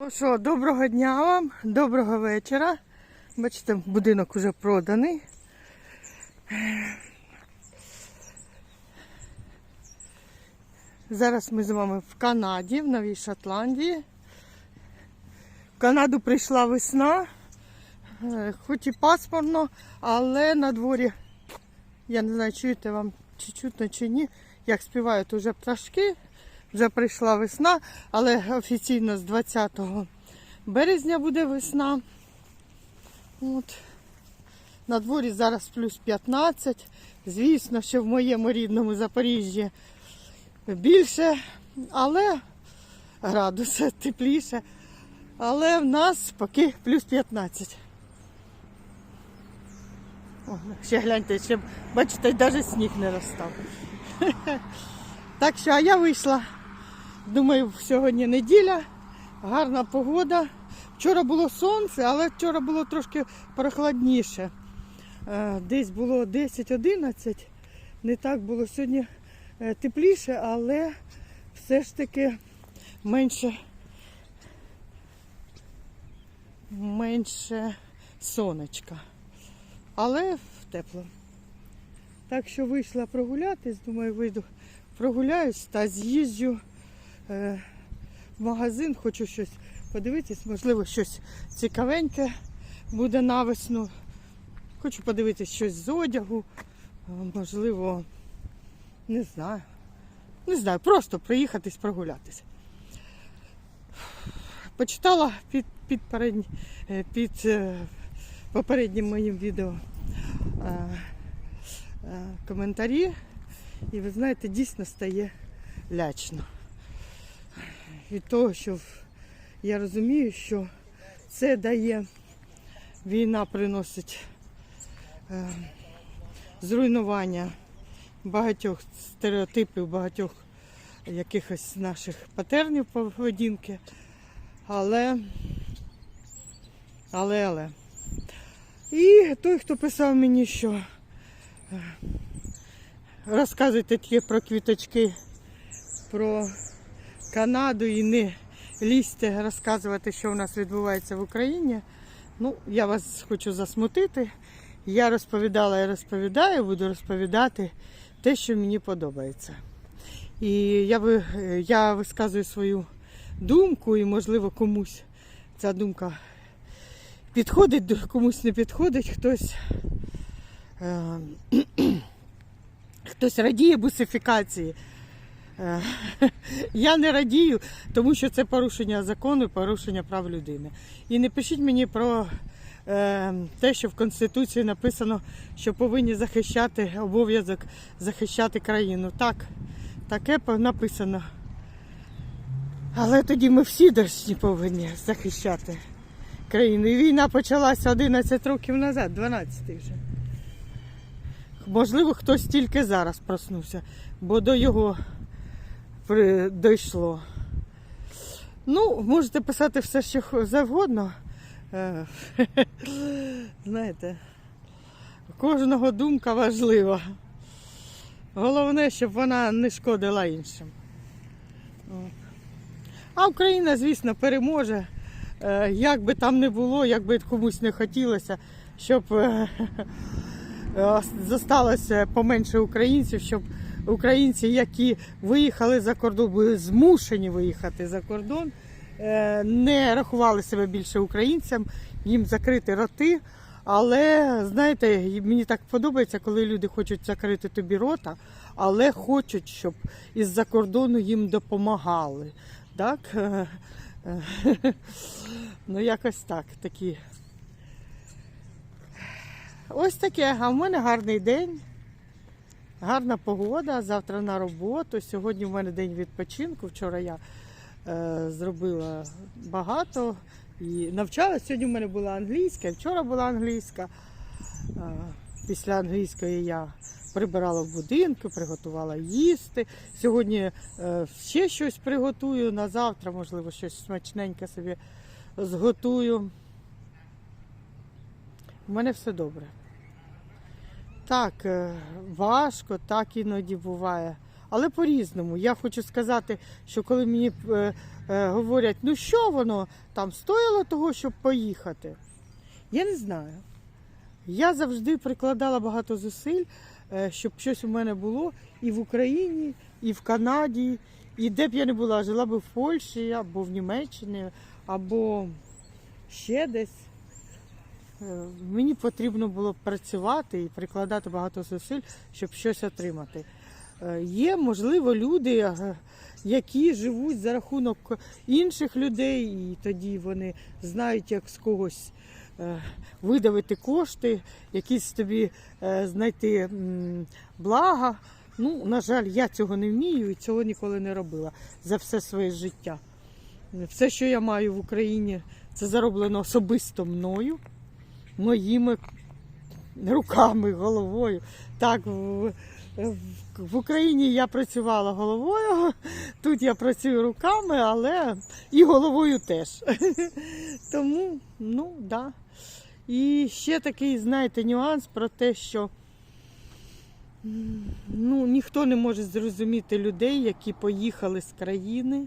Ну що, доброго дня вам, доброго вечора. Бачите, будинок уже проданий. Зараз ми з вами в Канаді, в Новій Шотландії. В Канаду прийшла весна, е, хоч і пасмурно, але на дворі, я не знаю, чуєте вам чи чутно, чи ні, як співають уже пташки. Вже прийшла весна, але офіційно з 20 березня буде весна. От. На дворі зараз плюс 15. Звісно, що в моєму рідному Запоріжжі більше, але градуси тепліше. Але в нас поки плюс 15. О, ще гляньте, ще бачите, навіть сніг не розстав. Так що, а я вийшла. Думаю, сьогодні неділя, гарна погода. Вчора було сонце, але вчора було трошки прохладніше. Е, Десь було 10-11. Не так було сьогодні е, тепліше, але все ж таки менше, менше сонечка. Але тепло. Так що вийшла прогулятись, думаю, вийду прогуляюсь та з'їжджу в магазин, хочу щось подивитись, можливо, щось цікавеньке буде на весну. Хочу подивитись щось з одягу, е, можливо, не знаю. Не знаю, просто приїхатись прогулятись. Почитала під, під, передні- е, під е, попереднім моїм відео е, е, коментарі. І ви знаєте, дійсно стає лячно. Від того, що я розумію, що це дає, війна приносить е, зруйнування багатьох стереотипів, багатьох якихось наших патернів поведінки. Але, але, але. І той, хто писав мені, що розказуйте тільки про квіточки, про Канаду і не лізьте розказувати, що у нас відбувається в Україні. Ну, я вас хочу засмутити. Я розповідала і розповідаю, буду розповідати те, що мені подобається. І я, ви- я висказую свою думку, і, можливо, комусь ця думка підходить, комусь не підходить, хтось. е, Хтось радіє бусифікації. Е, Я не радію, тому що це порушення закону, порушення прав людини. І не пишіть мені про е, те, що в Конституції написано, що повинні захищати обов'язок захищати країну. Так, таке написано. Але тоді ми всі дошні повинні захищати країну. І війна почалася 11 років назад, 12 вже. Можливо, хтось тільки зараз проснувся, бо до його. Дійшло. Ну, можете писати все, що завгодно. Е, Знаєте, кожного думка важлива. Головне, щоб вона не шкодила іншим. А Україна, звісно, переможе. Е, Як би там не було, як би комусь не хотілося, щоб е, е, зосталося поменше українців, щоб українці, які виїхали за кордон, були змушені виїхати за кордон, е, не рахували себе більше українцям, їм закрити роти. Але знаєте, мені так подобається, коли люди хочуть закрити тобі рота, але хочуть, щоб із-за кордону їм допомагали. Так? Е, е, Ну, якось так, такі Ось таке. А в мене гарний день, гарна погода. Завтра на роботу. Сьогодні в мене день відпочинку. Вчора я е, зробила багато і навчалася. Сьогодні в мене була англійська, вчора була англійська. Е, після англійської я прибирала в будинку, приготувала їсти. Сьогодні е, ще щось приготую на завтра, можливо, щось смачненьке собі зготую. У мене все добре. Так, е, важко, так іноді буває. але по-різному. Я хочу сказати, що коли мені е, е, говорять, ну що воно там стоїло того, щоб поїхати, я не знаю. Я завжди прикладала багато зусиль, е, щоб щось у мене було і в Україні, і в Канаді, і де б я не була, жила би в Польщі, або в Німеччині, або ще десь. Е, Мені потрібно було працювати і прикладати багато зусиль, щоб щось отримати. Е, Є, можливо, люди, е, які живуть за рахунок інших людей, і тоді вони знають, як з когось видавити кошти, якісь тобі знайти блага. Ну, на жаль, я цього не вмію і цього ніколи не робила за все своє життя. Все, що я маю в Україні, це зароблено особисто мною, моїми руками, головою. Так, в, в, Україні я працювала головою, тут я працюю руками, але і головою теж. Тому, ну, да. І ще такий, знаєте, нюанс про те, що ну, ніхто не може зрозуміти людей, які поїхали з країни,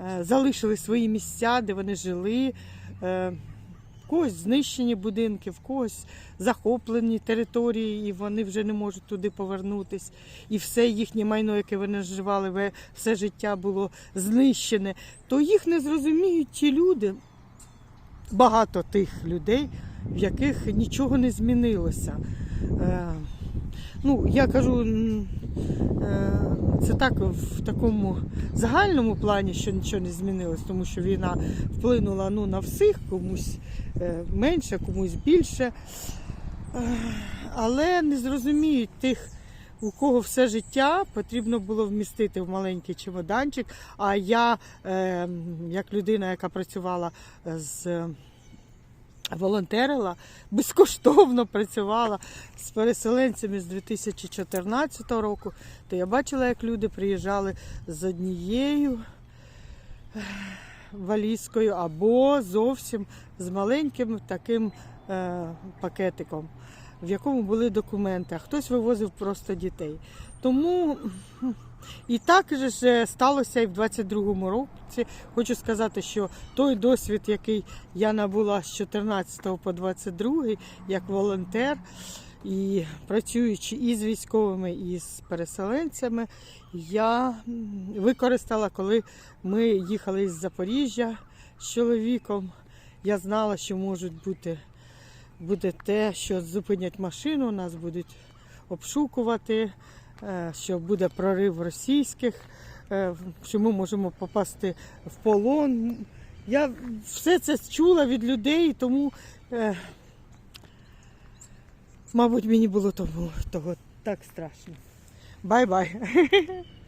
е, залишили свої місця, де вони жили. В когось знищені будинки, в когось захоплені території, і вони вже не можуть туди повернутись. І все їхнє майно, яке вони наживали, ве- все життя було знищене. То їх не зрозуміють ті люди, багато тих людей, в яких нічого не змінилося. Е, ну, я кажу, е, це так в такому загальному плані, що нічого не змінилось, тому що війна вплинула ну, на всіх, комусь е, менше, комусь більше. Е, Але не зрозуміють тих, у кого все життя потрібно було вмістити в маленький чемоданчик. А я, е, як людина, яка працювала з волонтерила, безкоштовно працювала з переселенцями з 2014 року, то я бачила, як люди приїжджали з однією валізкою або зовсім з маленьким таким е, пакетиком, в якому були документи, а хтось вивозив просто дітей. Тому і так же е, сталося і в 22-му році. Хочу сказати, що той досвід, який я набула з 14 по 22 як волонтер, і працюючи і з військовими, і з переселенцями, я використала, коли ми їхали із Запоріжжя з чоловіком. Я знала, що можуть бути буде те, що зупинять машину, нас будуть обшукувати, що буде прорив російських, е, що ми можемо попасти в полон. Я все це чула від людей, тому, е, мабуть, мені було того, того так страшно. Бай-бай.